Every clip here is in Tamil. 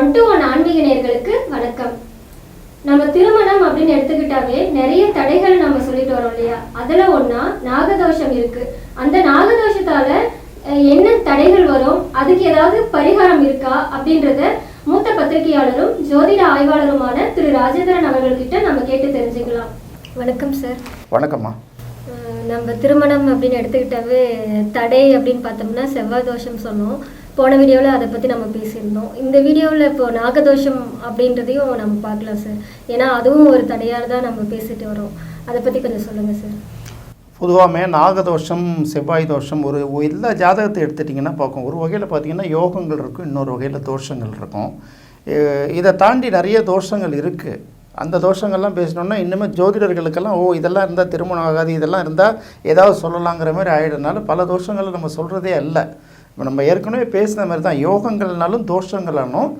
ஒன் டு ஒன் ஆன்மீக நேயர்களுக்கு வணக்கம். நம்ம திருமணம் அப்படின்னு எடுத்துக்கிட்டாவே நிறைய தடைகள் நம்ம சொல்லிட்டு வரோம் இல்லையா? அதுல ஒண்ணா நாகதோஷம் இருக்கு. அந்த நாகதோஷத்தால என்ன தடைகள் வரும்? அதுக்கு ஏதாவது பரிகாரம் இருக்கா? அப்படின்றத மூத்த பத்திரிகையாளரும் ஜோதிட ஆய்வாளருமான திரு ராஜேந்திரன் அவர்கள்கிட்ட நம்ம கேட்டு தெரிஞ்சுக்கலாம். வணக்கம் சார் வணக்கம்மா. நம்ம திருமணம் அப்படின்னு எடுத்துக்கிட்டாவே தடை அப்படின்னு பார்த்தோம்னா செவ்வாய் தோஷம் சொன்னோம். போன வீடியோவில் அதை பற்றி நம்ம பேசியிருந்தோம். இந்த வீடியோவில் இப்போ நாகதோஷம் அப்படின்றதையும் நம்ம பார்க்கலாம் சார் ஏன்னா அதுவும் ஒரு தடையாக தான் நம்ம பேசிட்டு வரோம். அதை பற்றி கொஞ்சம் சொல்லுங்கள் சார் பொதுவாகவே நாகதோஷம் செவ்வாய் தோஷம் ஒரு எல்லா ஜாதகத்தை எடுத்துட்டிங்கன்னா பார்க்கும். ஒரு வகையில் பார்த்தீங்கன்னா யோகங்கள் இருக்கும் இன்னொரு வகையில் தோஷங்கள் இருக்கும். இதை தாண்டி நிறைய தோஷங்கள் இருக்குது அந்த தோஷங்கள்லாம் பேசினோம்னா இன்னுமே ஜோதிடர்களுக்கெல்லாம் ஓ இதெல்லாம் இருந்தால் திருமணம் ஆகாது இதெல்லாம் இருந்தால் ஏதாவது சொல்லலாங்கிற மாதிரி ஆகிடுறதுனால பல தோஷங்களை நம்ம சொல்கிறதே இல்லை இப்போ நம்ம ஏற்கனவே பேசின மாதிரி தான் யோகங்கள்னாலும் தோஷங்களாலும்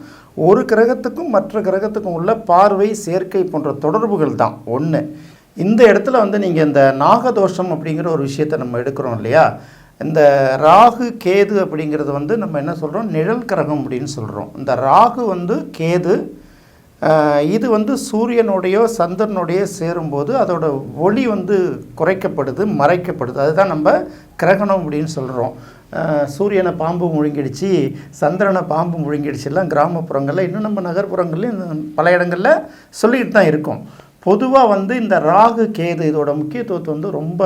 ஒரு கிரகத்துக்கும் மற்ற கிரகத்துக்கும் உள்ள பார்வை சேர்க்கை போன்ற தொடர்புகள் தான். ஒன்று இந்த இடத்துல வந்து நீங்கள் இந்த நாகதோஷம் அப்படிங்கிற ஒரு விஷயத்தை நம்ம எடுக்கிறோம் இல்லையா? இந்த ராகு கேது அப்படிங்கிறது வந்து நம்ம என்ன சொல்கிறோம் நிழல் கிரகம் அப்படின்னு சொல்கிறோம் இந்த ராகு வந்து கேது இது வந்து சூரியனுடையோ சந்திரனுடையோ சேரும்போது அதோட ஒளி வந்து குறைக்கப்படுது மறைக்கப்படுது. அதுதான் நம்ம கிரகணம் அப்படின்னு சொல்கிறோம் சூரியனை பாம்பு முழுங்கிடுச்சு சந்திரனை பாம்பு முழுங்கிடுச்சு எல்லாம் கிராமப்புறங்களில் இன்னும் நம்ம நகர்ப்புறங்கள்லையும் பல இடங்களில் சொல்லிக்கிட்டு தான் இருக்கோம். பொதுவாக வந்து இந்த ராகு கேது இதோட முக்கியத்துவத்தை வந்து ரொம்ப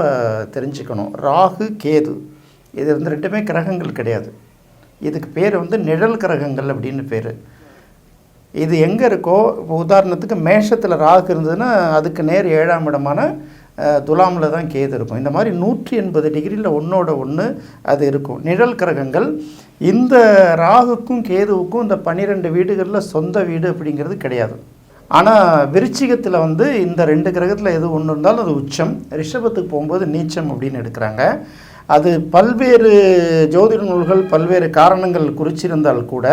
தெரிஞ்சுக்கணும். ராகு கேது. இது வந்து ரெண்டுமே கிரகங்கள் கிடையாது. இதுக்கு பேர் வந்து நிழல் கிரகங்கள் அப்படின்னு பேர். இது எங்கே இருக்கோ இப்போ உதாரணத்துக்கு மேஷத்தில் ராகு இருந்ததுன்னா அதுக்கு நேர் ஏழாம் இடமான துலாமில் தான் கேது இருக்கும். இந்த மாதிரி நூற்றி எண்பது டிகிரியில் ஒன்றோட ஒன்று அது இருக்கும். நிழல் கிரகங்கள் இந்த ராகுக்கும் கேதுவுக்கும் இந்த பன்னிரெண்டு வீடுகளில் சொந்த வீடு அப்படிங்கிறது கிடையாது. ஆனால் விருச்சிகத்தில் வந்து இந்த ரெண்டு கிரகத்தில் எது ஒன்று இருந்தாலும் அது உச்சம். ரிஷபத்துக்கு போகும்போது நீச்சம் அப்படின்னு எடுக்கிறாங்க. அது பல்வேறு ஜோதிட நூல்கள் பல்வேறு காரணங்கள் குறிச்சிருந்தால் கூட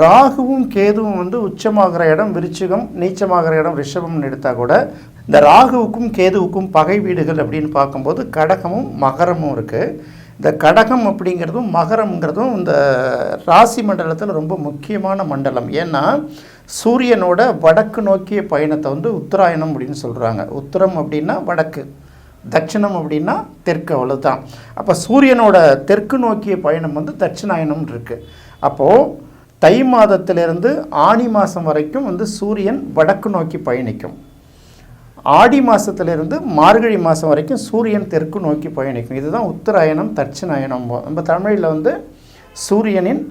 ராகுவும் கேதுவும் வந்து உச்சமாகிற இடம் விருச்சிகம் நீச்சமாகிற இடம் ரிஷபம்னு எடுத்தால் கூட இந்த ராகுவுக்கும் கேதுவுக்கும் பகை வீடுகள் அப்படின்னு பார்க்கும்போது கடகமும் மகரமும் இருக்குது இந்த கடகம் அப்படிங்கிறதும் மகரம்ங்கிறதும் இந்த ராசி மண்டலத்தில் ரொம்ப முக்கியமான மண்டலம். ஏன்னா சூரியனோட வடக்கு நோக்கிய பயணத்தை வந்து உத்தராயணம் அப்படின்னு சொல்கிறாங்க உத்தரம் அப்படின்னா வடக்கு தட்சிணம் அப்படின்னா தெற்கு அவ்வளோதான் அப்போ சூரியனோட தெற்கு நோக்கிய பயணம் வந்து தட்சிணாயனம் இருக்குது அப்போது தை மாதத்திலிருந்து ஆனி மாதம் வரைக்கும் வந்து சூரியன் வடக்கு நோக்கி பயணிக்கும். ஆடி மாதத்துலேருந்து மார்கழி மாதம் வரைக்கும் சூரியன் தெற்கு நோக்கி பயணிக்கும் இதுதான் உத்தராயணம் தட்சிணாயணம் நம்ம தமிழில் வந்து சூரியனின்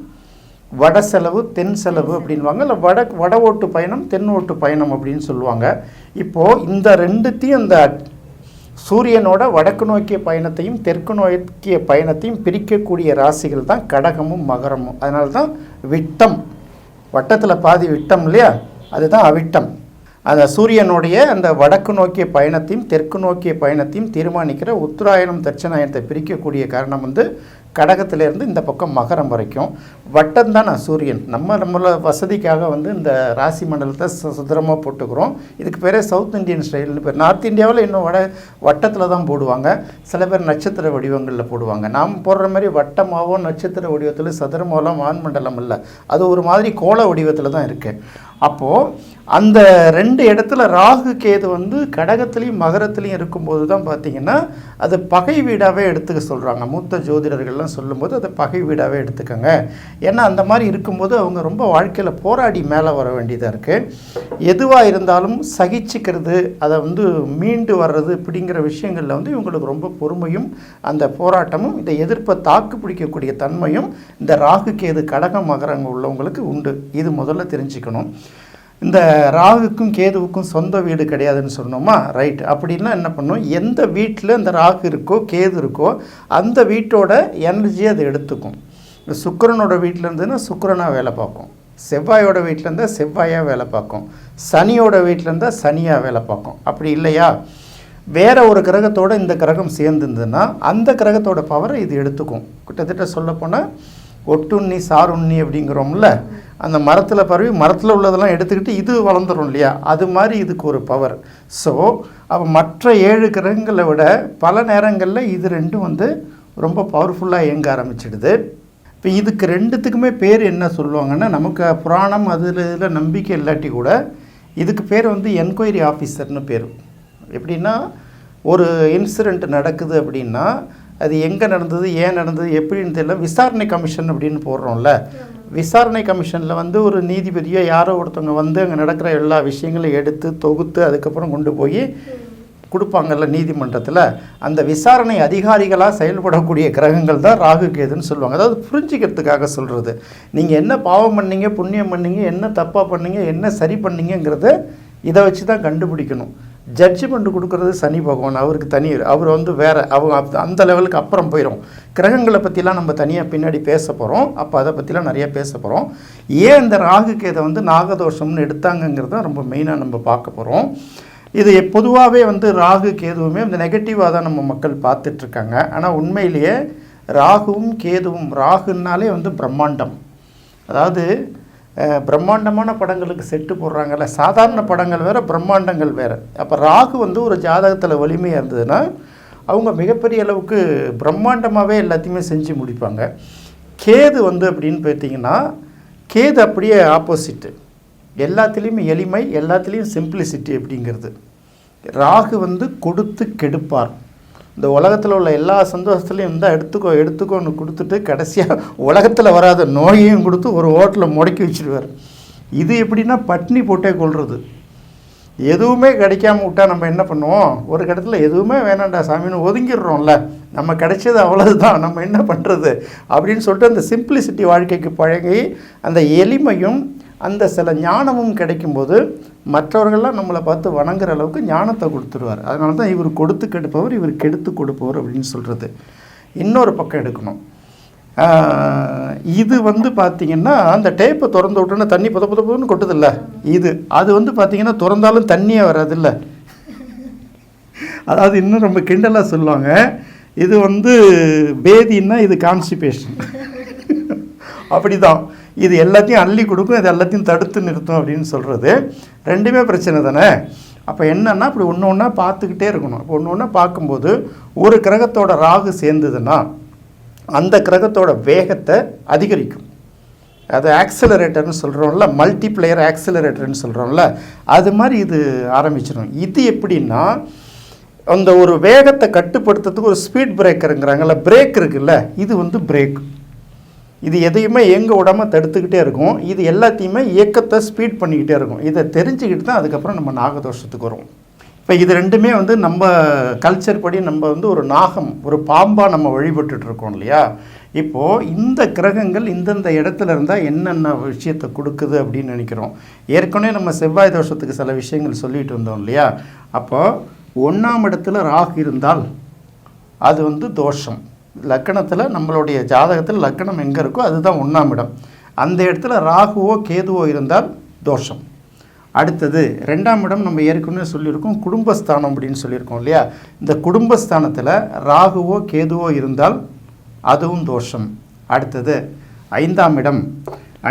வட செலவு தென் செலவு அப்படின்வாங்க. இல்லை வட வட ஓட்டு பயணம் தென் ஓட்டு பயணம் அப்படின்னு சொல்லுவாங்க. இப்போது இந்த ரெண்டுத்தையும் இந்த சூரியனோட வடக்கு நோக்கிய பயணத்தையும் தெற்கு நோக்கிய பயணத்தையும் பிரிக்கக்கூடிய ராசிகள் தான் கடகமும் மகரமும். அதனால தான் விட்டம். வட்டத்தில் பாதி விட்டம் இல்லையா? அதுதான் அவிட்டம். அந்த சூரியனுடைய அந்த வடக்கு நோக்கிய பயணத்தையும் தெற்கு நோக்கிய பயணத்தையும் தீர்மானிக்கிற உத்தராயணம் தட்சிணாயனத்தை பிரிக்கக்கூடிய காரணம் வந்து கடகத்திலேருந்து இந்த பக்கம் மகரம் வரைக்கும். வட்டம் தான் சூரியன். நம்ம நம்மளோட வசதிக்காக வந்து இந்த ராசி மண்டலத்தை சு- சுதரமாக போட்டுக்கிறோம். இதுக்கு பேரே சவுத் இந்தியன் ஸ்டைல்னு பேர். நார்த் இந்தியாவில் இன்னும் வட வட்டத்தில் தான் போடுவாங்க. சில பேர் நட்சத்திர வடிவங்களில் போடுவாங்க. நாம் போடுற மாதிரி வட்டமாவோ நட்சத்திர வடிவத்தில் சதுரமாவெல்லாம் வான்மண்டலம் இல்லை. அது ஒரு மாதிரி கோள வடிவத்தில் தான் இருக்குது அப்போது அந்த ரெண்டு இடத்துல ராகு கேது வந்து கடகத்துலேயும் மகரத்துலேயும் இருக்கும்போது தான் பார்த்தீங்கன்னா அது பகை வீடாகவே எடுத்துக்க சொல்கிறாங்க மூத்த ஜோதிடர்கள்லாம் சொல்லும்போது அதை பகை வீடாகவே எடுத்துக்கோங்க. ஏன்னா அந்த மாதிரி இருக்கும்போது அவங்க ரொம்ப வாழ்க்கையில் போராடி மேலே வர வேண்டியதாக இருக்குது எதுவாக இருந்தாலும் சகிச்சுக்கிறது அதை வந்து மீண்டு வர்றது இப்படிங்கிற விஷயங்களில் வந்து இவங்களுக்கு ரொம்ப பொறுமையும் அந்த போராட்டமும் இதை எதிர்ப்பை தாக்கு பிடிக்கக்கூடிய தன்மையும் இந்த ராகு கேது கடகம் மகரங்க உள்ளவங்களுக்கு உண்டு. இது முதல்ல தெரிஞ்சுக்கணும். இந்த ராகுக்கும் கேதுவுக்கும் சொந்த வீடு கிடையாதுன்னு சொன்னோமா? ரைட் அப்படின்னா என்ன பண்ணும்? எந்த வீட்டில் இந்த ராகு இருக்கோ கேது இருக்கோ அந்த வீட்டோட எனர்ஜியை அது எடுத்துக்கும். இந்த வீட்டில் இருந்ததுன்னா சுக்கரனாக வேலை பார்க்கும். செவ்வாயோட வீட்டில் இருந்தால் செவ்வாயாக வேலை பார்க்கும். சனியோட வீட்டில் இருந்தால் சனியாக வேலை பார்க்கும். அப்படி இல்லையா? வேற ஒரு கிரகத்தோட இந்த கிரகம் சேர்ந்துருந்ததுன்னா அந்த கிரகத்தோட பவரை இது எடுத்துக்கும். கிட்டத்தட்ட சொல்லப்போனால் ஒட்டுண்ணி சாருண்ணி அப்படிங்கிறோம்ல அந்த மரத்தில் பரவி மரத்தில் உள்ளதெல்லாம் எடுத்துக்கிட்டு இது வளர்ந்துரும் இல்லையா? அது மாதிரி இதுக்கு ஒரு பவர் ஸோ அப்போ மற்ற ஏழு கிரகங்களை விட பல நேரங்களில் இது ரெண்டும் வந்து ரொம்ப பவர்ஃபுல்லாக இயங்க ஆரம்பிச்சிடுது. இப்போ இதுக்கு ரெண்டுத்துக்குமே பேர் என்ன சொல்லுவாங்கன்னா நமக்கு புராணம் அதில் இதில் நம்பிக்கை இல்லாட்டி கூட இதுக்கு பேர் வந்து என்கொயரி ஆஃபீஸர்னு பேர். எப்படின்னா ஒரு இன்சிடெண்ட் நடக்குது அப்படின்னா அது எங்கே நடந்தது ஏன் நடந்தது எப்படின்னு தெரியல. விசாரணை கமிஷன் அப்படின்னு போடுறோம்ல. விசாரணை கமிஷனில் வந்து ஒரு நீதிபதியோ யாரோ ஒருத்தவங்க வந்து அங்கே நடக்கிற எல்லா விஷயங்களையும் எடுத்து தொகுத்து அதுக்கப்புறம் கொண்டு போய் கொடுப்பாங்கல்ல நீதிமன்றத்தில். அந்த விசாரணை அதிகாரிகளாக செயல்படக்கூடிய கிரகங்கள் தான் ராகு கேதுன்னு சொல்லுவாங்க. அதாவது புரிஞ்சிக்கிறதுக்காக சொல்கிறது நீங்கள் என்ன பாவம் பண்ணீங்க புண்ணியம் பண்ணீங்க என்ன தப்பாக பண்ணீங்க என்ன சரி பண்ணீங்கங்கிறத இதை வச்சு தான் கண்டுபிடிக்கணும். ஜட்ஜ்மெண்ட் கொடுக்கறது சனி பகவான் அவருக்கு தனி அவர் வந்து வேறு அவங்க அந்த லெவலுக்கு அப்புறம் போயிடும் கிரகங்களை பற்றிலாம் நம்ம தனியாக பின்னாடி பேச போகிறோம் அப்போ அதை பற்றிலாம் நிறையா பேச போகிறோம் ஏன் இந்த ராகு கேதை வந்து நாகதோஷம்னு எடுத்தாங்கங்கிறது தான் ரொம்ப மெயினாக நம்ம பார்க்க போகிறோம் இது பொதுவாகவே வந்து ராகு கேதுவுமே வந்து நெகட்டிவாக தான் நம்ம மக்கள் பார்த்துட்ருக்காங்க. ஆனால் உண்மையிலேயே ராகுவும் கேதுவும் ராகுன்னாலே வந்து பிரம்மாண்டம். அதாவது பிரம்மாண்டமான படங்களுக்கு செட்டு போடுறாங்கல்ல. சாதாரண படங்கள் வேறு பிரம்மாண்டங்கள் வேறு. அப்போ ராகு வந்து ஒரு ஜாதகத்தில் வலிமையாக இருந்ததுன்னா அவங்க மிகப்பெரிய அளவுக்கு பிரம்மாண்டமாகவே எல்லாத்தையுமே செஞ்சு முடிப்பாங்க. கேது வந்து அப்படின்னு பார்த்தீங்கன்னா கேது அப்படியே ஆப்போசிட்டு எல்லாத்துலேயுமே எளிமை எல்லாத்துலேயும் சிம்பிளிசிட்டி அப்படிங்கிறது. ராகு வந்து கொடுத்து கெடுப்பார். இந்த உலகத்தில் உள்ள எல்லா சந்தோஷத்துலையும் இருந்தால் எடுத்துக்கோ எடுத்துக்கோன்னு கொடுத்துட்டு கடைசியாக உலகத்தில் வராத நோயையும் கொடுத்து ஒரு ஹோட்டலில் முடக்கி வச்சிருவார். இது எப்படின்னா பட்னி போட்டே கொள்வது எதுவுமே கிடைக்காம விட்டா நம்ம என்ன பண்ணுவோம்? ஒரு இடத்துல எதுவுமே வேணாண்டா சாமின்னு ஒதுங்கிடுறோம்ல. நம்ம கிடைச்சது அவ்வளவுதான் நம்ம என்ன பண்ணுறது அப்படின்னு சொல்லிட்டு அந்த சிம்பிளிசிட்டி வாழ்க்கைக்கு பழகி அந்த எளிமையும் அந்த சில ஞானமும் கிடைக்கும்போது மற்றவர்கள்லாம் நம்மளை பார்த்து வணங்குற அளவுக்கு ஞானத்தை கொடுத்துருவார். அதனால தான் இவர் கொடுத்து கெடுப்பவர் இவர் கெடுத்து கொடுப்பவர் அப்படின்னு சொல்கிறது இன்னொரு பக்கம் எடுக்கணும். இது வந்து பார்த்திங்கன்னா அந்த டேப்பை திறந்து விட்டோன்னா தண்ணி புத புத புதன்னு கொட்டுதில்ல. இது அது வந்து பார்த்திங்கன்னா திறந்தாலும் தண்ணியே வராதுல்ல. அதாவது இன்னும் ரொம்ப கிண்டலாக சொல்லுவாங்க. இது வந்து பேதின்னா இது கான்ஸ்டிபேஷன் அப்படிதான். இது எல்லாத்தையும் அள்ளி கொடுக்கும் இது எல்லாத்தையும் தடுத்து நிறுத்தும் அப்படின்னு சொல்கிறது ரெண்டுமே பிரச்சனை தானே? அப்போ என்னென்னா அப்படி ஒன்று ஒன்றா பார்த்துக்கிட்டே இருக்கணும். இப்போ ஒன்று ஒன்றா பார்க்கும்போது ஒரு கிரகத்தோட ராகு சேர்ந்ததுன்னா அந்த கிரகத்தோட வேகத்தை அதிகரிக்கும். அது ஆக்சிலரேட்டர்னு சொல்கிறோம்ல மல்டிப்ளேயர் ஆக்சிலரேட்டர்னு சொல்கிறோம்ல அது மாதிரி இது ஆரம்பிச்சிடும் இது எப்படின்னா அந்த ஒரு வேகத்தை கட்டுப்படுத்துறதுக்கு ஒரு ஸ்பீட் பிரேக்கருங்கிறாங்கல்ல பிரேக் இருக்குல்ல இது வந்து பிரேக் இது எதையுமே எங்கள் உடம்ப தடுத்துக்கிட்டே இருக்கும். இது எல்லாத்தையுமே இயக்கத்தை ஸ்பீட் பண்ணிக்கிட்டே இருக்கும். இதை தெரிஞ்சுக்கிட்டு தான் அதுக்கப்புறம் நம்ம நாகதோஷத்துக்கு வருவோம். இப்போ இது ரெண்டுமே வந்து நம்ம கல்ச்சர் படி நம்ம வந்து ஒரு நாகம் ஒரு பாம்பாக நம்ம வழிபட்டுட்ருக்கோம் இல்லையா? இப்போது இந்த கிரகங்கள் இந்தந்த இடத்துல இருந்தால் என்னென்ன விஷயத்தை கொடுக்குது அப்படின்னு நினைக்கிறோம். ஏற்கனவே நம்ம செவ்வாய் தோஷத்துக்கு சில விஷயங்கள் சொல்லிட்டு வந்தோம் இல்லையா? அப்போது ஒன்றாம் இடத்துல ராகு இருந்தால் அது வந்து தோஷம். லக்கணத்தில் நம்மளுடைய ஜாதகத்தில் லக்கணம் எங்கே இருக்கோ அதுதான் ஒன்றாம் இடம். அந்த இடத்துல ராகுவோ கேதுவோ இருந்தால் தோஷம். அடுத்தது ரெண்டாம் இடம் நம்ம ஏற்கனவே சொல்லியிருக்கோம் குடும்பஸ்தானம் அப்படின்னு சொல்லியிருக்கோம் இல்லையா? இந்த குடும்பஸ்தானத்தில் ராகுவோ கேதுவோ இருந்தால் அதுவும் தோஷம். அடுத்தது ஐந்தாம் இடம்.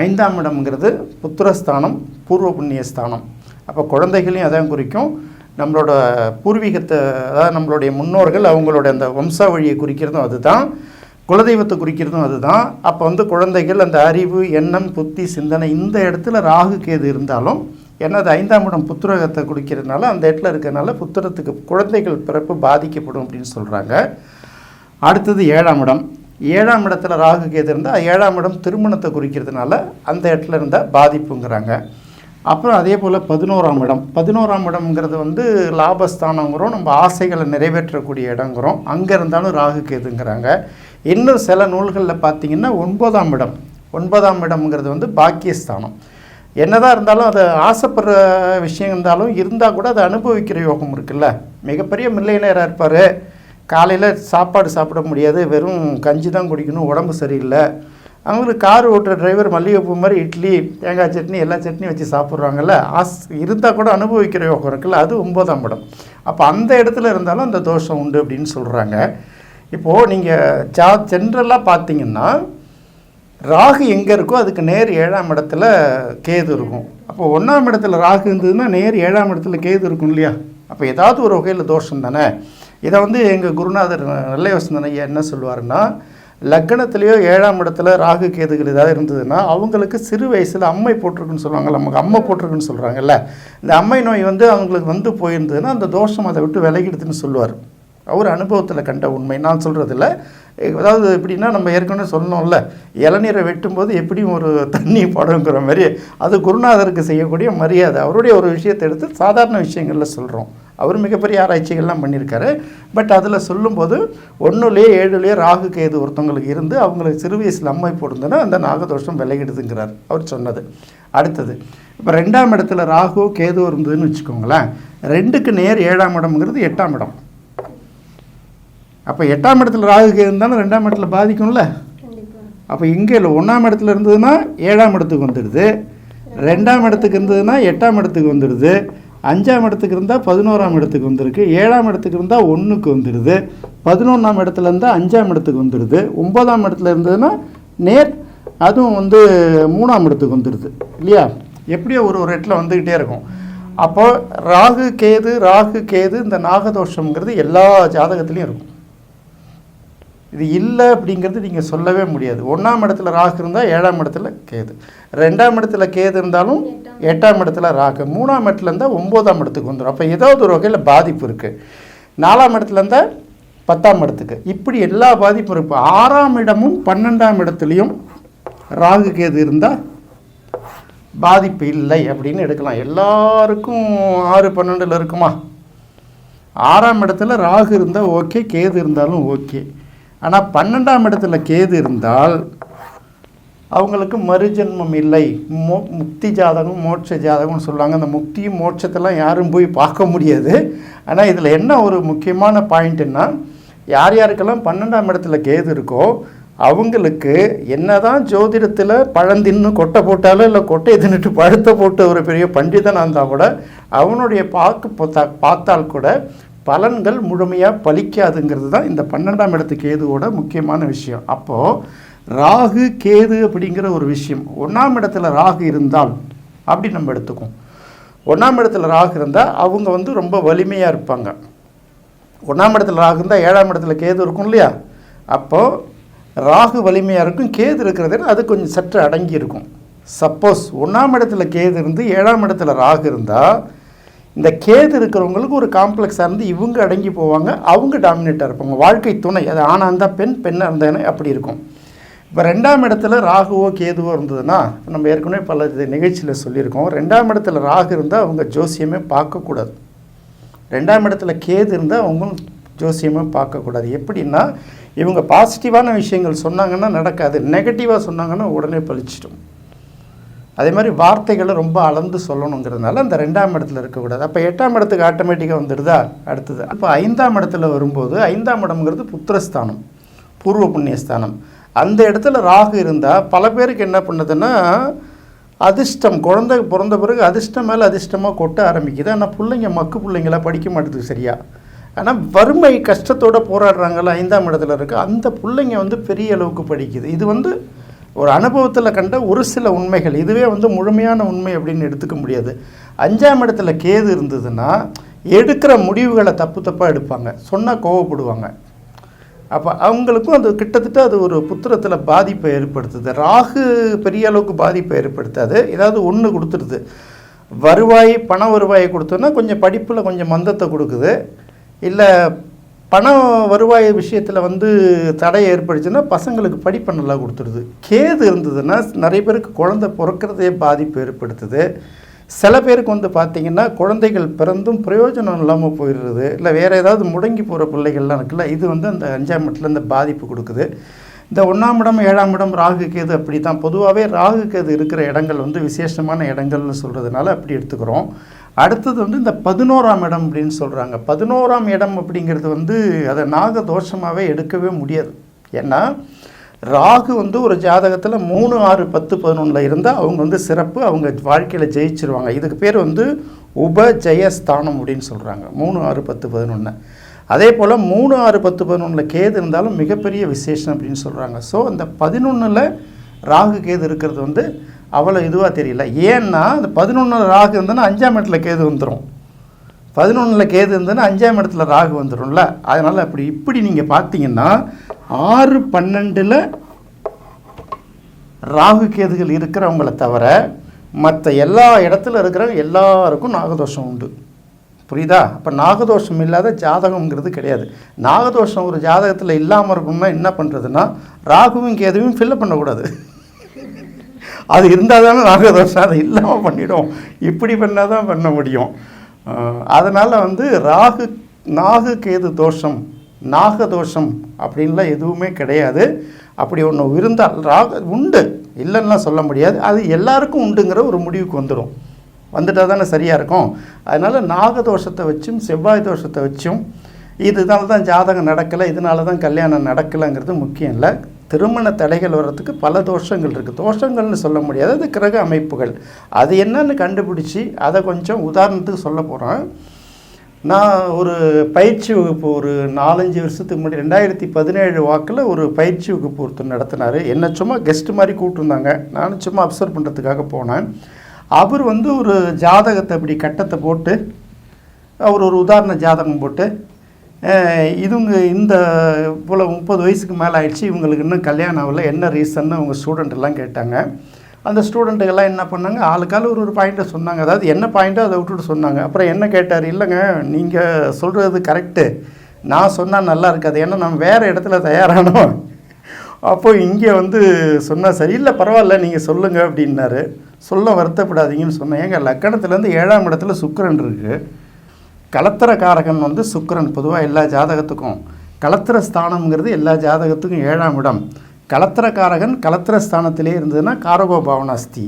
ஐந்தாம் இடம்ங்கிறது புத்திரஸ்தானம் பூர்வ புண்ணிய ஸ்தானம் அப்போ குழந்தைகளையும் அதான் குறிக்கும். நம்மளோட பூர்வீகத்தை அதாவது நம்மளுடைய முன்னோர்கள் அவங்களோட அந்த வம்சாவழியை குறிக்கிறதும் அதுதான் குலதெய்வத்தை குறிக்கிறதும் அதுதான். அப்போ வந்து குழந்தைகள் அந்த அறிவு எண்ணம் புத்தி சிந்தனை இந்த இடத்துல ராகு கேது இருந்தாலும் ஏன்னா அது ஐந்தாம் இடம் புத்திரகத்தை குறிக்கிறதுனால அந்த இடத்துல இருக்கிறதுனால புத்திரத்துக்கு குழந்தைகள் பிறப்பு பாதிக்கப்படும் அப்படின்னு சொல்கிறாங்க அடுத்தது ஏழாம் இடம். ஏழாம் இடத்துல ராகு கேது இருந்தால் ஏழாம் இடம் திருமணத்தை குறிக்கிறதுனால அந்த இடத்துல இருந்தால் பாதிப்புங்கிறாங்க. அப்புறம் அதே போல் பதினோராம் இடம். பதினோராம் இடம்ங்கிறது வந்து லாபஸ்தானங்கிறோம். நம்ம ஆசைகளை நிறைவேற்றக்கூடிய இடங்கிறோம். அங்கே இருந்தாலும் ராகு கேதுங்கிறாங்க. இன்னும் சில நூல்களில் பார்த்தீங்கன்னா ஒன்பதாம் இடம். ஒன்பதாம் இடம்ங்கிறது வந்து பாக்கியஸ்தானம். என்னதான் இருந்தாலும் அதை ஆசைப்படுற விஷயம் இருந்தாலும் இருந்தால் கூட அதை அனுபவிக்கிற யோகம் இருக்குல்ல. மிகப்பெரிய மில்லையனராக இருப்பார். காலையில் சாப்பாடு சாப்பிட முடியாது. வெறும் கஞ்சி தான் குடிக்கணும். உடம்பு சரியில்லை. அவங்களுக்கு கார் ஓட்டுற டிரைவர் மல்லிகைப்பூ மாதிரி இட்லி தேங்காய் சட்னி எல்லா சட்னியும் வச்சு சாப்பிட்றாங்கல்ல ஆஸ் இருந்தால் கூட அனுபவிக்கிற யோகம் இருக்குல்ல அது ஒன்பதாம் படம் அப்போ அந்த இடத்துல இருந்தாலும் அந்த தோஷம் உண்டு அப்படின்னு சொல்கிறாங்க இப்போது நீங்கள் ஜா ஜென்ரலாக பார்த்தீங்கன்னா ராகு எங்கே இருக்கோ அதுக்கு நேர் ஏழாம் இடத்துல கேது இருக்கும். அப்போ ஒன்றாம் இடத்துல ராகு இருந்ததுன்னா நேர் ஏழாம் இடத்துல கேது இருக்கும் இல்லையா? அப்போ ஏதாவது ஒரு வகையில் தோஷம் தானே? இதை வந்து எங்கள் குருநாதர் நல்ல யோசனை ஐயா என்ன சொல்லுவாருன்னா லக்னத்திலேயோ ஏழாம் இடத்துல ராகு கேதுகள் ஏதாவது இருந்ததுன்னா அவங்களுக்கு சிறு வயசில் அம்மை போட்டிருக்குன்னு சொல்லுவாங்க நமக்கு அம்மை போட்டிருக்குன்னு சொல்கிறாங்கல்ல இந்த அம்மை நோய் வந்து அவங்களுக்கு வந்து போயிருந்ததுன்னா அந்த தோஷம் அதை விட்டு விலகிடுதுன்னு சொல்லுவார். அவர் அனுபவத்தில் கண்ட உண்மை. நான் சொல்கிறதில்ல அதாவது எப்படின்னா நம்ம ஏற்கனவே சொன்னோம்ல இளநீரை வெட்டும்போது எப்படியும் ஒரு தண்ணி படங்கிற மாதிரி அது குருநாதருக்கு செய்யக்கூடிய மரியாதை. அவருடைய ஒரு விஷயத்தை எடுத்து சாதாரண விஷயங்களில் சொல்கிறோம் அவர் மிகப்பெரிய ஆராய்ச்சிகள்லாம் பண்ணியிருக்காரு. பட் அதில் சொல்லும்போது ஒன்றுலேயே ஏழுலேயே ராகு கேது ஒருத்தவங்களுக்கு இருந்து அவங்களுக்கு சிறு வயசில் அம்மை போடுதுன்னா அந்த நாகதோஷம் விலகிடுதுங்கிறார். அவர் சொன்னது. அடுத்தது இப்போ ரெண்டாம் இடத்துல ராகு கேது இருந்ததுன்னு வச்சுக்கோங்களேன். ரெண்டுக்கு நேர் ஏழாம் இடம்ங்கிறது எட்டாம் இடம். அப்போ எட்டாம் இடத்துல ராகு கேது இருந்தாலும் ரெண்டாம் இடத்துல பாதிக்கும்ல? அப்போ இங்கே இல்லை ஒன்றாம் இடத்துல இருந்ததுன்னா ஏழாம் இடத்துக்கு வந்துடுது. ரெண்டாம் இடத்துக்கு இருந்ததுன்னா எட்டாம் இடத்துக்கு வந்துடுது. அஞ்சாம் இடத்துக்கு இருந்தால் பதினோராம் இடத்துக்கு வந்திருக்கு. ஏழாம் இடத்துக்கு இருந்தால் ஒன்றுக்கு வந்துடுது பதினொன்றாம் இடத்துல இருந்தால் அஞ்சாம் இடத்துக்கு வந்துடுது ஒன்பதாம் இடத்துல இருந்ததுன்னா நேர் அதுவும் வந்து மூணாம் இடத்துக்கு வந்துடுது இல்லையா? எப்படியோ ஒரு ஒரு இடத்துல வந்துக்கிட்டே இருக்கும். அப்போ ராகு கேது ராகு கேது இந்த நாகதோஷங்கிறது எல்லா ஜாதகத்துலேயும் இருக்கும். இது இல்லை அப்படிங்கிறது நீங்கள் சொல்லவே முடியாது. ஒன்றாம் இடத்துல ராகு இருந்தால் ஏழாம் இடத்துல கேது. ரெண்டாம் இடத்துல கேது இருந்தாலும் எட்டாம் இடத்துல ராகு. மூணாம் இடத்துல இருந்தால் ஒம்போதாம் இடத்துக்கு வந்துடும் அப்போ ஏதாவது ஒரு வகையில் பாதிப்பு இருக்குது நாலாம் இடத்துல இருந்தால் பத்தாம் இடத்துக்கு. இப்படி எல்லா பாதிப்பும் இருக்கும் ஆறாம் இடமும் பன்னெண்டாம் இடத்துலையும் ராகு கேது இருந்தால் பாதிப்பு இல்லை அப்படின்னு எடுக்கலாம். எல்லாருக்கும் ஆறு பன்னெண்டில் இருக்குமா? ஆறாம் இடத்துல ராகு இருந்தால் ஓகே கேது இருந்தாலும் ஓகே. ஆனால் பன்னெண்டாம் இடத்துல கேது இருந்தால் அவங்களுக்கு மறுஜென்மம் இல்லை. மோ முக்தி ஜாதகம் மோட்ச ஜாதகம்னு சொல்லுவாங்க. அந்த முக்தியும் மோட்சத்தெல்லாம் யாரும் போய் பார்க்க முடியாது. ஆனால் இதில் என்ன ஒரு முக்கியமான பாயிண்ட்டுன்னா யார் யாருக்கெல்லாம் பன்னெண்டாம் இடத்துல கேது இருக்கோ அவங்களுக்கு என்னதான் ஜோதிடத்தில் பழந்தின்னு கொட்டை போட்டாலும் இல்லை கொட்டை தின்னுட்டு பழுத்த போட்டு ஒரு பெரிய பண்டிதனாக இருந்தால் கூட அவனுடைய பார்க்க பார்த்தா- பார்த்தால் கூட பலன்கள் முழுமையாக பலிக்காதுங்கிறது தான் இந்த பன்னெண்டாம் இடத்துக்கு கேதுவோட முக்கியமான விஷயம். அப்போது ராகு கேது அப்படிங்கிற ஒரு விஷயம். ஒன்றாம் இடத்துல ராகு இருந்தால் அப்படி நம்ம எடுத்துக்குவோம். ஒன்றாம் இடத்துல ராகு இருந்தால் அவங்க வந்து ரொம்ப வலிமையாக இருப்பாங்க. ஒன்றாம் இடத்துல ராகு இருந்தால் ஏழாம் இடத்துல கேது இருக்கும் இல்லையா? அப்போது ராகு வலிமையாக இருக்கும் கேது இருக்கிறது அது கொஞ்சம் சற்று அடங்கி இருக்கும். சப்போஸ் ஒன்றாம் இடத்துல கேது இருந்து ஏழாம் இடத்துல ராகு இருந்தால் இந்த கேது இருக்கிறவங்களுக்கு ஒரு காம்ப்ளெக்ஸாக இருந்து இவங்க அடங்கி போவாங்க அவங்க டாமினேட்டாக இருப்பாங்க. வாழ்க்கை துணை அது ஆணாக இருந்தால் பெண் பெண்ணாக இருந்தால் அப்படி இருக்கும். இப்போ ரெண்டாம் இடத்துல ராகுவோ கேதுவோ இருந்ததுன்னா நம்ம ஏற்கனவே பல இது நிகழ்ச்சியில் சொல்லியிருக்கோம். ரெண்டாம் இடத்துல ராகு இருந்தால் அவங்க ஜோசியமே பார்க்கக்கூடாது. ரெண்டாம் இடத்துல கேது இருந்தால் அவங்களும் ஜோசியமே பார்க்கக்கூடாது. எப்படின்னா இவங்க பாசிட்டிவான விஷயங்கள் சொன்னாங்கன்னா நடக்காது. நெகட்டிவாக சொன்னாங்கன்னா உடனே பழிச்சிடும். அதே மாதிரி வார்த்தைகளை ரொம்ப அளந்து சொல்லணுங்கிறதுனால அந்த ரெண்டாம் இடத்துல இருக்கக்கூடாது. அப்போ எட்டாம் இடத்துக்கு ஆட்டோமேட்டிக்காக வந்துடுதா? அடுத்தது. அப்போ ஐந்தாம் இடத்துல வரும்போது ஐந்தாம் இடம்ங்கிறது புத்திரஸ்தானம் பூர்வ புண்ணியஸ்தானம். அந்த இடத்துல ராகு இருந்தால் பல பேருக்கு என்ன பண்ணுதுன்னா அதிர்ஷ்டம் குழந்தை பிறந்த பிறகு அதிர்ஷ்டம் மேலே அதிர்ஷ்டமாக கொட்ட ஆரம்பிக்குது. ஆனால் பிள்ளைங்க மக்கு பிள்ளைங்களாம் படிக்க மாட்டேது சரியா? ஆனால் வறுமை கஷ்டத்தோடு போராடுறாங்கல்ல ஐந்தாம் இடத்துல இருக்கு. அந்த பிள்ளைங்க வந்து பெரிய அளவுக்கு படிக்குது. இது வந்து ஒரு அனுபவத்தில் கண்ட ஒரு சில உண்மைகள். இதுவே வந்து முழுமையான உண்மை அப்படின்னு எடுத்துக்க முடியாது. அஞ்சாம் இடத்துல கேது இருந்ததுன்னா எடுக்கிற முடிவுகளை தப்பு தப்பாக எடுப்பாங்க. சொன்னால் கோவப்படுவாங்க. அப்போ அவங்களுக்கும் அது கிட்டத்தட்ட அது ஒரு புத்திரத்தில் பாதிப்பை ஏற்படுத்துது. ராகு பெரிய அளவுக்கு பாதிப்பை ஏற்படுத்தாது. ஏதாவது ஒன்று கொடுத்துருது. வருவாய் பண வருவாயை கொடுத்தோன்னா கொஞ்சம் படிப்பில் கொஞ்சம் மந்தத்தை கொடுக்குது. இல்லை பண வருவாய் விஷயத்தில் வந்து தடை ஏற்படுச்சுன்னா பசங்களுக்கு படிப்பை நல்லா கொடுத்துருது. கேது இருந்ததுன்னா நிறைய பேருக்கு குழந்தை பிறக்கிறதே பாதிப்பு ஏற்படுத்துது. சில பேருக்கு வந்து பார்த்திங்கன்னா குழந்தைகள் பிறந்தும் பிரயோஜனம் இல்லாமல் போயிடுறது இல்லை வேறு ஏதாவது முடங்கி போகிற பிள்ளைகள்லாம் இருக்குல்ல இது வந்து அந்த அஞ்சாம் இடத்துல இந்த பாதிப்பு கொடுக்குது. இந்த ஒன்றாம் இடம் ஏழாம் இடம் ராகு கேது அப்படி தான் பொதுவாகவே ராகு கேது இருக்கிற இடங்கள் வந்து விசேஷமான இடங்கள்னு சொல்கிறதுனால அப்படி எடுத்துக்கிறோம். அடுத்தது வந்து இந்த பதினோராம் இடம் அப்படின்னு சொல்கிறாங்க பதினோராம் இடம் அப்படிங்கிறது வந்து அதை நாக தோஷமாகவே எடுக்கவே முடியாது. ஏன்னா ராகு வந்து ஒரு ஜாதகத்தில் மூணு ஆறு பத்து பதினொன்றில் இருந்தால் அவங்க வந்து சிறப்பு அவங்க வாழ்க்கையில் ஜெயிச்சிருவாங்க. இதுக்கு பேர் வந்து உப ஜெயஸ்தானம் அப்படின்னு சொல்கிறாங்க மூணு ஆறு பத்து பதினொன்று அதே போல் மூணு ஆறு பத்து பதினொன்றில் கேது இருந்தாலும் மிகப்பெரிய விசேஷம் அப்படின்னு சொல்கிறாங்க ஸோ அந்த பதினொன்றில் ராகு கேது இருக்கிறது வந்து அவ்வளோ இதுவாக தெரியல. ஏன்னா அந்த பதினொன்றில் ராகு இருந்ததுன்னா அஞ்சாம் இடத்துல கேது வந்துடும் பதினொன்றில் கேது இருந்ததுன்னா அஞ்சாம் இடத்துல ராகு வந்துடும்ல அதனால் அப்படி இப்படி நீங்கள் பார்த்தீங்கன்னா ஆறு பன்னெண்டில் ராகு கேதுகள் இருக்கிறவங்கள தவிர மற்ற எல்லா இடத்துல இருக்கிற எல்லாருக்கும் நாகதோஷம் உண்டு. புரியுதா? அப்போ நாகதோஷம் இல்லாத ஜாதகம்ங்கிறது கிடையாது. நாகதோஷம் ஒரு ஜாதகத்தில் இல்லாமல் இருக்கணும்னா என்ன பண்ணுறதுன்னா ராகுவும் கேதுவும் ஃபில்லப் பண்ணக்கூடாது. அது இருந்தால் தானே நாகதோஷம். அதை இல்லாமல் பண்ணிடும். இப்படி பண்ணால் தான் பண்ண முடியும். அதனால் வந்து ராகு நாகு கேது தோஷம் நாகதோஷம் அப்படின்லாம் எதுவுமே கிடையாது. அப்படி ஒன்று இருந்தால் ராக உண்டு. இல்லைன்னா சொல்ல முடியாது. அது எல்லாருக்கும் உண்டுங்கிற ஒரு முடிவுக்கு வந்துடும் வந்துட்டால் தானே சரியாக இருக்கும். அதனால் நாகதோஷத்தை வச்சும் செவ்வாய் தோஷத்தை வச்சும் இதனால தான் ஜாதகம் நடக்கலை இதனால தான் கல்யாணம் நடக்கலைங்கிறது முக்கியம் இல்லை. திருமண தடைகள் வர்றதுக்கு பல தோஷங்கள் இருக்குது தோஷங்கள்னு சொல்ல முடியாது. அது கிரக அமைப்புகள். அது என்னன்னு கண்டுபிடிச்சி அதை கொஞ்சம் உதாரணத்துக்கு சொல்ல போகிறேன் நான் ஒரு பயிற்சி வகுப்பு ஒரு நாலஞ்சு வருஷத்துக்கு முன்னாடி ரெண்டாயிரத்தி பதினேழு வாக்கில் ஒரு பயிற்சி வகுப்பு ஒருத்தர் நடத்தினார். என்னை சும்மா கெஸ்ட்டு மாதிரி கூப்பிட்டுருந்தாங்க. நானும் சும்மா அப்சர்வ் பண்ணுறதுக்காக போனேன். அவர் வந்து ஒரு ஜாதகத்தை இப்படி கட்டத்தை போட்டு அவர் ஒரு உதாரண ஜாதகம் போட்டு இதுங்க இந்த போல் முப்பது வயசுக்கு மேலே ஆயிடுச்சு. இவங்களுக்கு இன்னும் கல்யாணம் ஆகல. என்ன ரீசன்னு அவங்க ஸ்டூடெண்ட் எல்லாம் கேட்டாங்க. அந்த ஸ்டூடெண்ட்டுக்கெல்லாம் என்ன பண்ணாங்க? ஆளுக்கால் ஒரு ஒரு பாயிண்ட்டை சொன்னாங்க. அதாவது என்ன பாயிண்ட்டோ அதை விட்டுட்டு சொன்னாங்க. அப்புறம் என்ன கேட்டார்? இல்லைங்க நீங்கள் சொல்கிறது கரெக்டு நான் சொன்னால் நல்லா இருக்காது. ஏன்னா நம்ம வேறு இடத்துல தயாரானோம் அப்போ இங்கே வந்து சொன்னால் சரி இல்லை பரவாயில்ல நீங்கள் சொல்லுங்கள் அப்படின்னாரு. சொல்ல வருத்தப்படாதீங்கன்னு சொன்னேன். ஏங்க லக்கணத்துலேருந்து ஏழாம் இடத்துல சுக்கரன் இருக்குது கலத்திர காரகன் வந்து சுக்கரன். பொதுவாக எல்லா ஜாதகத்துக்கும். கலத்திர ஸ்தானம்ங்கிறது எல்லா ஜாதகத்துக்கும் ஏழாம் இடம். கலத்திரக்காரகன் கலத்திர ஸ்தானத்திலே இருந்ததுன்னா காரகோ பாவனாஸ்தி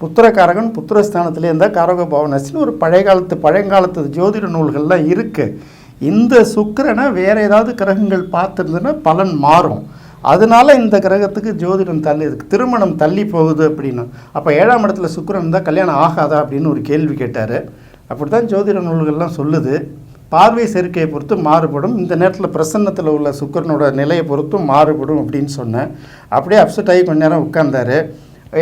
புத்திரகாரகன் புத்திரஸ்தானத்திலே இருந்தால் காரகோ பாவனாஸ்தின்னு ஒரு பழைய காலத்து பழங்காலத்து ஜோதிட நூல்கள்லாம் இருக்குது இந்த சுக்கிரனை வேறு ஏதாவது கிரகங்கள் பார்த்துருந்ததுன்னா பலன் மாறும். அதனால இந்த கிரகத்துக்கு ஜோதிடம் தள்ளி இருக்கு. திருமணம் தள்ளி போகுது அப்படின்னு. அப்போ ஏழாம் இடத்துல சுக்கிரன் இருந்தால் கல்யாணம் ஆகாதா அப்படின்னு ஒரு கேள்வி கேட்டார். அப்படி தான் ஜோதிட நூல்கள்லாம் சொல்லுது. பார்வை சேர்க்கையை பொறுத்து மாறுபடும். இந்த நேரத்தில் பிரசன்னத்தில் உள்ள சுக்கரனோட நிலையை பொறுத்தும் மாறுபடும் அப்படின்னு சொன்னேன். அப்படியே அப்செட் ஆகி கொஞ்ச நேரம் உட்கார்ந்தாரு.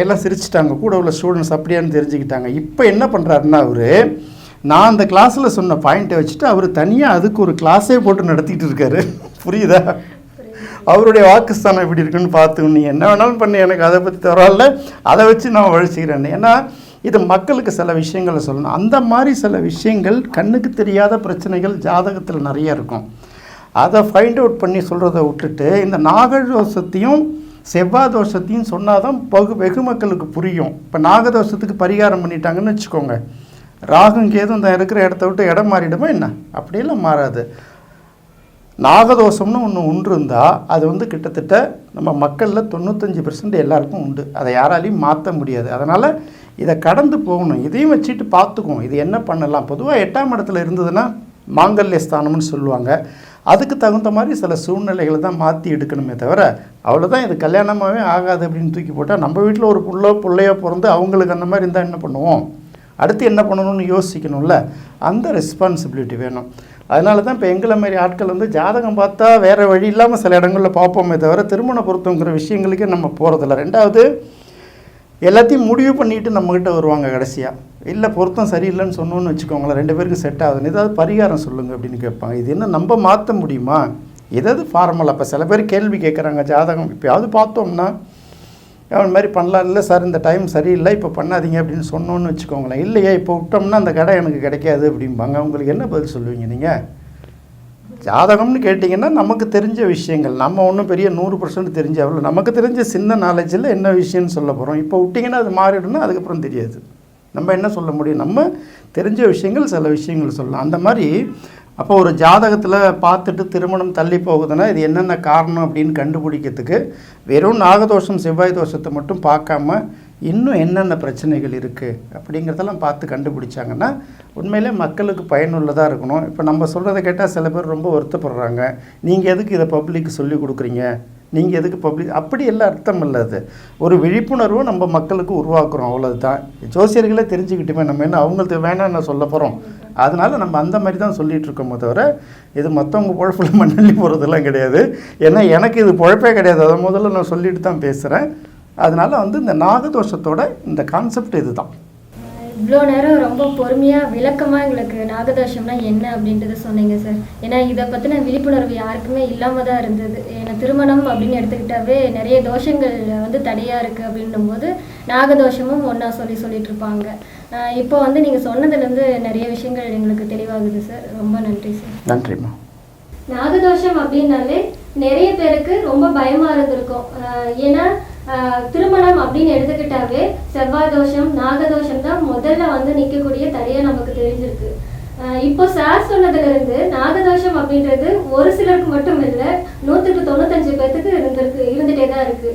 எல்லாம் சிரிச்சிட்டாங்க. கூட உள்ள ஸ்டூடெண்ட்ஸ் அப்படியான்னு தெரிஞ்சுக்கிட்டாங்க. இப்போ என்ன பண்ணுறாருன்னா அவர் நான் அந்த கிளாஸில் சொன்ன பாயிண்ட்டை வச்சுட்டு அவர் தனியாக அதுக்கு ஒரு கிளாஸே போட்டு நடத்திட்டு இருக்காரு. புரியுதா? அவருடைய வாக்குஸ்தானம் எப்படி இருக்குன்னு பார்த்து நீ என்ன வேணாலும் பண்ணி. எனக்கு அதை பற்றி தரவாயில்ல அதை வச்சு நான் உழைச்சிக்கிறேன் ஏன்னா இது மக்களுக்கு சில விஷயங்களை சொல்லணும். அந்த மாதிரி சில விஷயங்கள் கண்ணுக்கு தெரியாத பிரச்சனைகள் ஜாதகத்தில் நிறைய இருக்கும். அதை ஃபைண்ட் அவுட் பண்ணி சொல்கிறத விட்டுட்டு இந்த நாகதோஷத்தையும் செவ்வாய் தோஷத்தையும் சொன்னால் தான் பகு வெகு மக்களுக்கு புரியும். இப்போ நாகதோஷத்துக்கு பரிகாரம் பண்ணிட்டாங்கன்னு வச்சுக்கோங்க. ராகும் கேதும் தான் இருக்கிற இடத்த விட்டு இடம் மாறிடுமா என்ன? அப்படியெல்லாம் மாறாது. நாகதோஷம்னு ஒன்று உண்டு இருந்தால் அது வந்து கிட்டத்தட்ட நம்ம மக்களில் தொண்ணூத்தஞ்சு பெர்சன்ட் எல்லாருக்கும் உண்டு. அதை யாராலையும் மாற்ற முடியாது. அதனால் இதை கடந்து போகணும் இதையும் வச்சுட்டு பார்த்துக்குவோம். இது என்ன பண்ணலாம்? பொதுவாக எட்டாம் இடத்துல இருந்ததுன்னா மாங்கல்ய ஸ்தானம்னு சொல்லுவாங்க. அதுக்கு தகுந்த மாதிரி சில சூழ்நிலைகளை தான் மாற்றி எடுக்கணுமே தவிர அவ்வளோதான் இது கல்யாணமாகவே ஆகாது அப்படின்னு தூக்கி போட்டால் நம்ம வீட்டில் ஒரு புள்ளோ பிள்ளையோ பிறந்து அவங்களுக்கு அந்த மாதிரி இருந்தால் என்ன பண்ணுவோம்? அடுத்து என்ன பண்ணணும்னு யோசிக்கணும்ல? அந்த ரெஸ்பான்சிபிலிட்டி வேணும். அதனால தான் இப்போ எங்களை மாதிரி ஆட்கள் வந்து ஜாதகம் பார்த்தா வேறு வழி இல்லாமல் சில இடங்களில் பார்ப்போமே தவிர திருமண பொருத்தங்கிற விஷயங்களுக்கே நம்ம போகிறதில்ல ரெண்டாவது எல்லாத்தையும் முடிவு பண்ணிட்டு நம்மக்கிட்ட வருவாங்க கடைசியாக இல்லை பொருத்தம் சரியில்லைன்னு சொன்னோன்னு வச்சுக்கோங்களேன் ரெண்டு பேருக்கு செட் ஆகுதுன்னு. ஏதாவது பரிகாரம் சொல்லுங்கள் அப்படின்னு கேட்பாங்க. இது என்ன நம்ம மாற்ற முடியுமா? ஏதாவது ஃபார்மலாக இப்போ சில பேர் கேள்வி கேட்குறாங்க ஜாதகம். இப்போயாவது பார்த்தோம்னா அவன் மாதிரி பண்ணலாம். இல்லை சார் இந்த டைம் சரியில்லை இப்போ பண்ணாதீங்க அப்படின்னு சொன்னோன்னு வச்சுக்கோங்களேன். இல்லையே இப்போ விட்டோம்னா அந்த கடை எனக்கு கிடைக்காது அப்படிம்பாங்க. உங்களுக்கு என்ன பதில் சொல்லுவீங்க நீங்கள் ஜாதகம்னு கேட்டிங்கன்னா நமக்கு தெரிஞ்ச விஷயங்கள். நம்ம ஒன்றும் பெரிய நூறு பர்சன்ட் தெரிஞ்ச அவ்வளோ நமக்கு தெரிஞ்ச சின்ன நாலேஜில் என்ன விஷயம்னு சொல்ல போகிறோம் இப்போ விட்டிங்கன்னா அது மாறிடும்னா அதுக்கப்புறம் தெரியாது. நம்ம என்ன சொல்ல முடியும்? நம்ம தெரிஞ்ச விஷயங்கள் சில விஷயங்கள் சொல்லலாம். அந்த மாதிரி அப்போ ஒரு ஜாதகத்தில் பார்த்துட்டு திருமணம் தள்ளி போகுதுன்னா இது என்னென்ன காரணம் அப்படின்னு கண்டுபிடிக்கிறதுக்கு வெறும் நாகதோஷம் செவ்வாய் தோஷத்தை மட்டும் பார்க்காம இன்னும் என்னென்ன பிரச்சனைகள் இருக்குது அப்படிங்கிறதெல்லாம் பார்த்து கண்டுபிடிச்சாங்கன்னா உண்மையிலே மக்களுக்கு பயனுள்ளதாக இருக்கணும். இப்போ நம்ம சொல்கிறத கேட்டால் சில பேர் ரொம்ப வருத்தப்படுறாங்க. நீங்கள் எதுக்கு இதை பப்ளிக் சொல்லி கொடுக்குறீங்க? நீங்கள் எதுக்கு பப்ளிக் அப்படி எல்லாம் அர்த்தம் இல்லை அது. ஒரு விழிப்புணர்வும் நம்ம மக்களுக்கு உருவாக்குறோம் அவ்வளவுதான். ஜோசியர்களே தெரிஞ்சுக்கிட்டுமே நம்ம என்ன அவங்களுக்கு வேணாம்னு நான் சொல்ல போகிறோம் அதனால் நம்ம அந்த மாதிரி தான் சொல்லிகிட்டு இருக்கோமோ தவிர இது மற்றவங்க பொழப்பில் மண்ணள்ளி போகிறதெல்லாம் கிடையாது. ஏன்னா எனக்கு இது பொழப்பே கிடையாது. அதை முதல்ல நான் சொல்லிட்டு தான் பேசுகிறேன் அதனால வந்து இந்த நாகதோஷத்தோட இந்த கான்செப்ட் இதுதான். இவ்வளோ நேரம் ரொம்ப பொறுமையாக விளக்கமாக எங்களுக்கு நாகதோஷம்னா என்ன அப்படின்றத சொன்னீங்க சார். ஏன்னா இதை பற்றின விழிப்புணர்வு யாருக்குமே இல்லாமல் தான் இருந்தது. ஏன்னா திருமணம் அப்படின்னு எடுத்துக்கிட்டாவே நிறைய தோஷங்கள் வந்து தடையாக இருக்குது அப்படின்னும் போது நாகதோஷமும் ஒன்றா சொல்லி சொல்லிட்டு இருப்பாங்க. இப்போ வந்து நீங்கள் சொன்னதுலேருந்து நிறைய விஷயங்கள் எங்களுக்கு தெளிவாகுது சார். ரொம்ப நன்றி சார். நன்றிம்மா. நாகதோஷம் அப்படின்னாலே நிறைய பேருக்கு ரொம்ப பயமா இருந்திருக்கும். ஏன்னா திருமணம் அப்படின்னு எடுத்துக்கிட்டாவே செவ்வாய் தோஷம் நாகதோஷம் தான் முதல்ல வந்து நிற்கக்கூடிய தடையா நமக்கு தெரிஞ்சிருக்கு. இப்போ சார் சொன்னதுல இருந்து நாகதோஷம் அப்படின்றது ஒரு சிலருக்கு மட்டும் இல்லை நூற்றுக்கு தொண்ணூத்தஞ்சு பேர்த்துக்கு இருந்திருக்கு இருந்துட்டே தான் இருக்கு.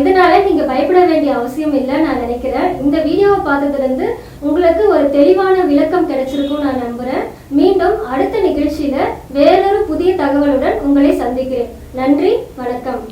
இதனால நீங்க பயப்பட வேண்டிய அவசியம் இல்லை நான் நினைக்கிறேன். இந்த வீடியோவை பார்த்ததுலேருந்து உங்களுக்கு ஒரு தெளிவான விளக்கம் கிடைச்சிருக்கும் நான் நம்புறேன். மீண்டும் அடுத்த நிகழ்ச்சியில வேறொரு புதிய தகவலுடன் உங்களை சந்திக்கிறேன். நன்றி வணக்கம்.